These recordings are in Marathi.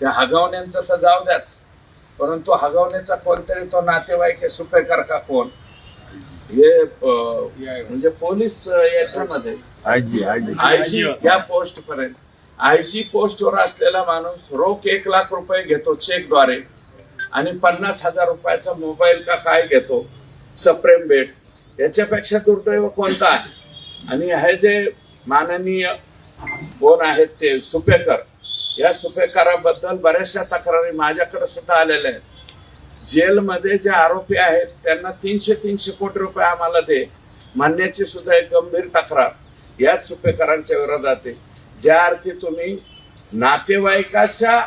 त्या हगवण्यांचं तर जाऊ द्याच. परंतु हगवण्याचा कोणतरी तो नातेवाईक आहे सुपेकर का कोण? हे म्हणजे पोलीस याच्यामध्ये. आयजी या पोस्ट पर्यंत आयजी पोस्टवर असलेला माणूस रोख एक लाख रुपये घेतो चेकद्वारे आणि पन्नास हजार रुपयाचा मोबाईल का काय घेतो? सप्रेम भेट याच्यापेक्षा दुर्दैव कोणता आहे? आणि हे जे माननीय कोण आहेत ते? सुपेकर. या सुपेकाराबद्दल बऱ्याचशा तक्रारी माझ्याकडे सुद्धा आलेल्या आहेत. जेलमध्ये जे आरोपी आहेत त्यांना तीनशे तीनशे कोटी रुपये आम्हाला दे. म्हणण्याची सुद्धा एक गंभीर तक्रार याच सुपेकरांच्या विरोधात आहे. ज्या अर्थी तुम्ही नातेवाईकाच्या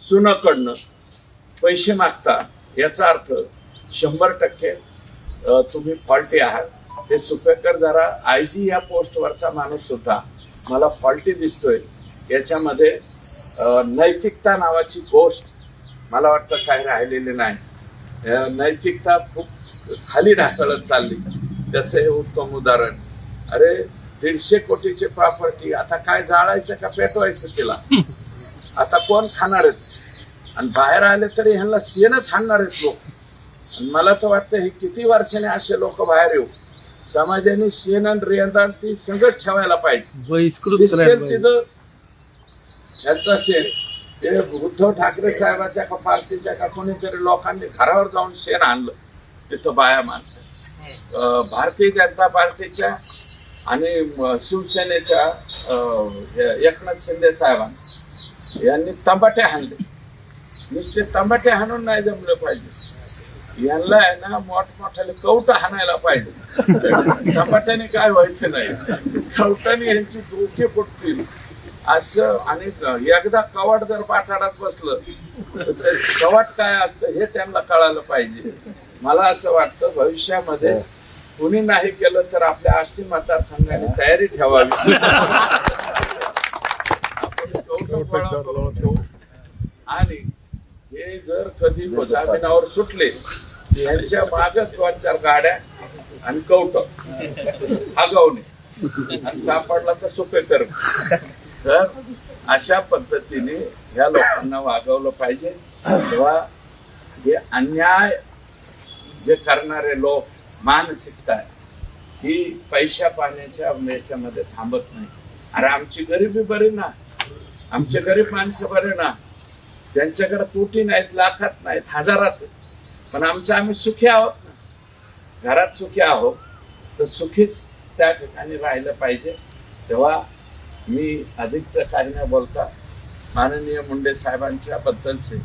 सुनाकडनं पैसे मागता याचा अर्थ शंभर टक्के तुम्ही फॉल्टी आहात. हे सुपेकर जरा आय जी या पोस्टवरचा माणूस सुद्धा मला फॉल्टी दिसतोय. याच्यामध्ये नैतिकता नावाची गोष्ट मला वाटतं काही राहिलेली नाही. नैतिकता खूप खाली ढासळत चालली. त्याचं हे उत्तम उदाहरण. अरे दीडशे कोटीचे प्रॉपर्टी आता काय जाळायचं का पेटवायचं तिला? आता कोण खाणार आहेत? आणि बाहेर आले तरी ह्यांना शेणच हाणणार आहेत लोक. आणि मला तर वाटतं हे किती वर्षाने असे लोक बाहेर येऊ? समाजाने शेण आणि रेंदाण ती संघच ठेवायला पाहिजे बहिष्कृत दिसेल करायला पाहिजे. तिथं यांचा शेण ते उद्धव ठाकरे साहेबाच्या का पार्टीच्या का कोणीतरी लोकांनी घरावर जाऊन शेण आणलं. तिथं बाया माणसं. भारतीय जनता पार्टीच्या आणि शिवसेनेच्या एकनाथ शिंदे साहेबां यांनी तंबाटे हाणले. नुसते तंबाटे हाणून नाही जमले पाहिजे. यांना आहे ना मोठमोठ्याने कवट हाणायला पाहिजे. तंबाट्याने काय व्हायचं नाही. कवटाने यांची डोके फुटतील. असं आणि एकदा कवाट जर पाठाडात बसलं तर कवाट काय असतं हे त्यांना कळालं पाहिजे. मला असं वाटतं भविष्यामध्ये कुणी नाही केलं तर आपल्या आष्टी मतदारसंघाने तयारी ठेवावी. आपण. आणि हे जर कधी जामिनावर सुटले यांच्या मागच दोन चार गाड्या आणि कवट. आगावणे आणि सापडला तर सोपे कर तर अशा पद्धतीने ह्या लोकांना वागवलं पाहिजे. तेव्हा हे अन्याय जे करणारे लोक मानसिकता ही पैशा पाण्याच्या याच्यामध्ये थांबत नाही. अरे आमची गरिबी बरी ना. आमचे गरीब माणसं बरे ना. ज्यांच्याकडे कोटी नाहीत लाखात नाहीत हजारात पण आमचं आम्ही सुखी आहोत ना. घरात सुखी आहोत तर सुखीच त्या ठिकाणी राहिलं पाहिजे. तेव्हा मी अधिकचं काही न बोलता. माननीय मुंडे साहेबांच्या बद्दलचे